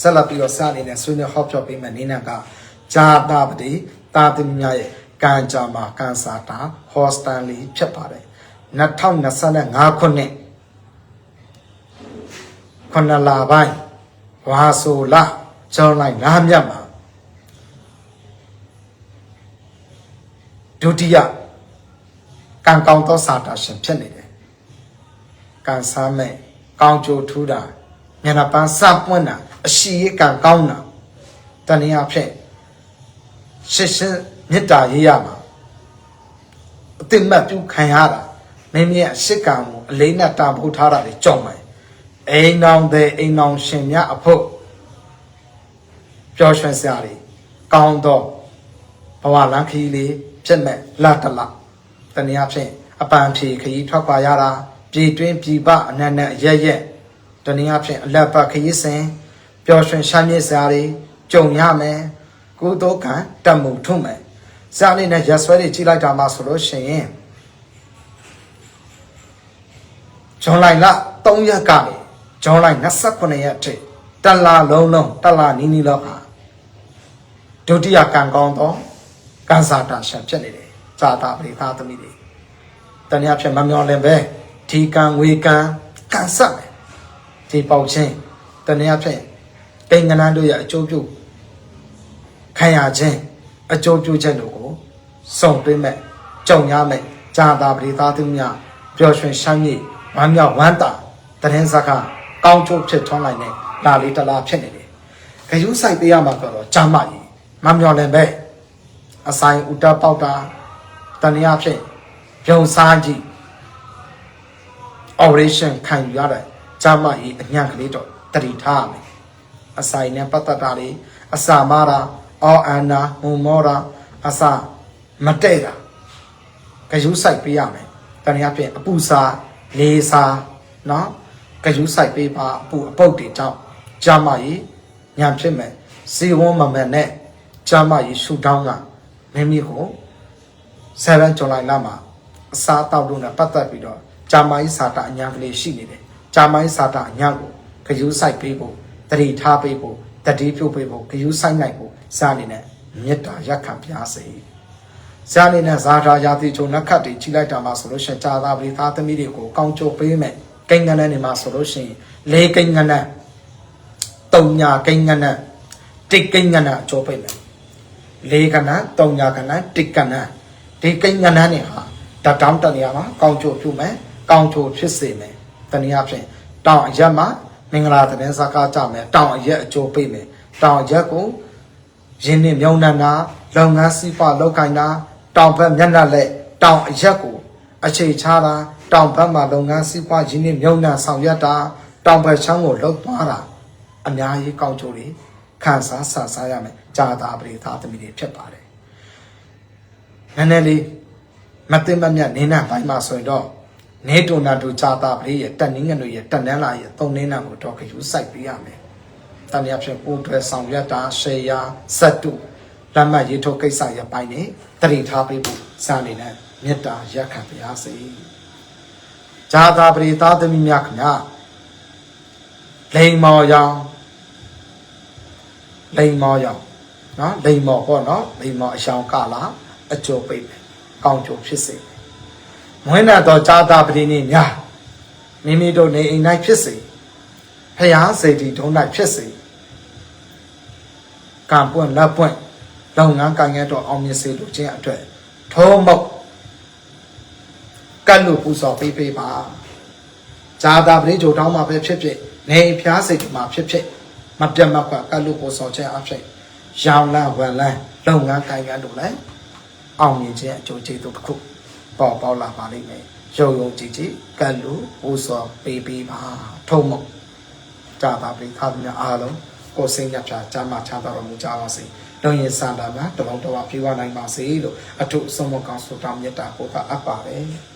ဆက်လက်ပြီးတော့စအနေနဲ့ဆွေးနွေးဟောပြောပေးမယ်နင်းနာကဂျာတာပတိတာသမီများရဲ့ကံကြမ္မာကန်စာတာဟောစတန်လီဖြစ်ပါတယ်2025ခုနှစ်ခုနလပိုင်းဝါဆိုလကျောင်းလိုက်ငါးမြတ်မှာဒုတိယကံကောင်းသောစာတာရှင်ဖြစ်နေတယ်ကံစားမဲ့ကောင်းကျိုးထူးတာမျက်နှာပန်းစပွင့်တာ အရှိရကံကောင်းတာတနည်းအားဖြင့်ရှစ်ရှင်းမေတ္တာရေးရမှာအတိမတ်ပြုခံရတာမိမိရဲ့ရှစ်ကံကိုအလေးနဲ့တာဖို့ထားတာတွေကြောက်မယ်အိမ်အောင်တဲ့အိမ်အောင်ရှင်များအဖို့ပျော်ရွှင်စရာတွေကောင်းတော့ဘဝလမ်းခရီးလေးဖြစ်မဲ့လတ်တလတနည်းအားဖြင့်အပန်ဖြေခရီးထွက်ခွာရတာပြည်တွင်းပြည်ပအနက်နဲ့အရက်ရက်တနည်းအားဖြင့်အလက်ပတ်ခရီးစဉ် ပျော်ရွှင်ရှားမြစ်စရာတွေကြုံရမယ်ကုသိုလ်ကံတတ်မှုထုံးမယ်စရာလေးနဲ့ရက်ဆွဲတွေကြည့်လိုက်တာမှဆိုလို့ရှိရင်ဂျွန်လိုက်လ3ရက်ကနေဂျွန်လိုက်29ရက်ထိတလလုံးလုံးတလနီးနီးလောက်ဟာဒုတိယကံကောင်းသောကံစာတာရှင်ဖြစ်နေတယ်ဇာတာပရိသသမီးတွေတနည်းအားဖြင့်မမျော်လင့်ပဲဒီကံငွေကံကံဆက်မယ်ဒီပေါက်ချင်းတနည်းအားဖြင့် ကိန်းကနန်းတို့ရဲ့အကျိုးပြုခံရခြင်းအကျိုးပြုချက်တို့ကိုစုံသွင်းမဲ့ကြုံရမဲ့ဇာတာပရိသသမီးများပျော်ရွှင်ရှမ်းမြေ့ဝမ်းမြောက်ဝမ်းသာတရင်စကားကောင်းချိုးဖြစ်ထွန်းလိုက်တဲ့လာလေးတလားဖြစ်နေတယ်ခရူးဆိုင်ပေးရမှာကတော့ဂျာမကြီးမမျော်လင့်ပဲအဆိုင်ဥတပေါက်တာတနည်းအားဖြင့်ပြုံစားကြည့် operation ခံယူရတဲ့ဂျာမကြီးအညံ့ကလေးတော့တတိထားရမယ် အဆိုင်နဲ့ပတ်သက်တာတွေအစာမာတာအောအန္နာဟွန်မောတာအစာမတဲ့တာခရူးဆိုင်ပေးရမယ်တနည်းအားဖြင့်အပူစာလေးစာနော်ခရူးဆိုင်ပေးပါအပူအပုတ်တွေကြောင့်ဂျာမကြီးညံဖြစ်မယ်စီဝန်းမမနဲ့ဂျာမကြီးရှူတောင်းကမိမိကို7ဇူလိုင်လမှာအစားအသောက်တို့နဲ့ပတ်သက်ပြီးတော့ဂျာမိုင်းစာတာအညာကလေးရှိနေတယ်ဂျာမိုင်းစာတာအညာကိုဂယူးဆိုင်ပေးဖို့ တတိထားပေးဖို့တတိပြုတ်ပေးဖို့ဂယူးဆိုင်နိုင်ဖို့စာအနေနဲ့မေတ္တာရက်ခံပြားစေဇာနေနဲ့ဇာတာယာတိချုံနက်ခတ်တွေကြီးလိုက်တာမှဆိုလို့ရှိရင်ဂျာသာပရိသားသမီးတွေကိုကောင်းချိုပေးမယ်ကိန်းကနန်းနေမှာဆိုလို့ရှိရင်လေးကိန်းကနန်းတုံညာကိန်းကနန်းတစ်ကိန်းကနန်းအကျိုးပေးမယ်လေးကနန်းတုံညာကနန်းတစ်ကနန်းဒီကိန်းကနန်းနေဟာတတောင်းတနေရာမှာကောင်းချိုပြုမယ်ကောင်းချိုဖြစ်စေမယ်တနည်းအားဖြင့်တောင်အရက်မှာမ င်္ဂလာသတင်းစကားကြမယ်တောင်အရက်အကျိုးပေးမယ်တောင်အရက်ကိုရင်းနှီးမြုံနှံတာလုပ်ငန်းစီးပွားလုပ်ကိုင်တာတောင်ဘက်မျက်နှာလက်တောင်အရက်ကိုအခြေချတာတောင်ဘက်မှာလုပ်ငန်းစီးပွားရင်းနှီးမြုံနှံဆောင်ရွက်တာတောင်ဘက်ချမ်းကိုလှုပ်သွားတာအများကြီးကောင်းကျိုးတွေခံစားဆစားရမယ်ဂျာတာပရိသသမီးတွေဖြစ်ပါတယ်နည်းနည်းလေးမသိမမြတ်နေနာပိုင်းမှာဆိုရင်တော့ နေတိုနာတိုဂျာတာပရိရဲ့တက်နင်းငွေရဲ့တက်နန်းလာရဲ့သုံးနင်းနာကိုတော့ခရူးစိုက်ပေးရမယ်တန်ရဖြစ်ကိုယ်တွေဆောင်ရွက်တာရှေယာစက်တုလက်မှတ်ရေးထိုးကိစ္စရပိုင်းနေတတိထားပေးဖို့စံနေနဲ့မေတ္တာရက်ခံပါရစေ။ဂျာတာပရိသသမီးများခင်ဗျာလိန်မော်ရောင်လိန်မော်ရောင်နော်လိန်မော်ပေါ့နော်လိန်မော်အရှောင်ကလာအကျိုးပိတ်မယ်ကောင်းကျိုးဖြစ်စေ မွေးနာတော်ဂျာတာပရိနေများမိမိတို့နေအိမ်၌ဖြစ်စေဖျားစေတီဒုံ၌ဖြစ်စေကံပွင့်လက်ပွင့်လုပ်ငန်းကိုင်ရတော့အောင်မြင်စေလိုခြင်းအတွက်ထုံးမုတ်ကတ်လို့ပူဇော်ပေးပေးပါဇာတာပရိဂျိုတောင်းမှာပဲဖြစ်ဖြစ်နေဖျားစေတီမှာဖြစ်ဖြစ်မပြတ်မကွက်ကတ်လို့ပူဇော်ခြင်းအဖြစ်ရောင်လန်းဝယ်လန်းလုပ်ငန်းကိုင်ရတော့လည်းအောင်မြင်ခြင်းအကျိုးကျေးဇူးတစ်ခု ပေါ်ပေါက်လာပါလိမ့်မယ်ရုံရုံကြည်ကြည်ကတ်လို့ပူဇော်ပေးပေးပါထုံးမုတ်ကြာပါပြီခါသမ ्या အားလုံးကိုယ်စိတ်ညပ်ချာကြာမှချမ်းသာတော်မူကြပါစေ။လုံရင်စံတာမှာတလုံးတော်ပြေဝနိုင်ပါစေလို့အထုအဆုံးမကောင်းဆုတောင်းမြတ်တာကိုကအပ်ပါတယ်။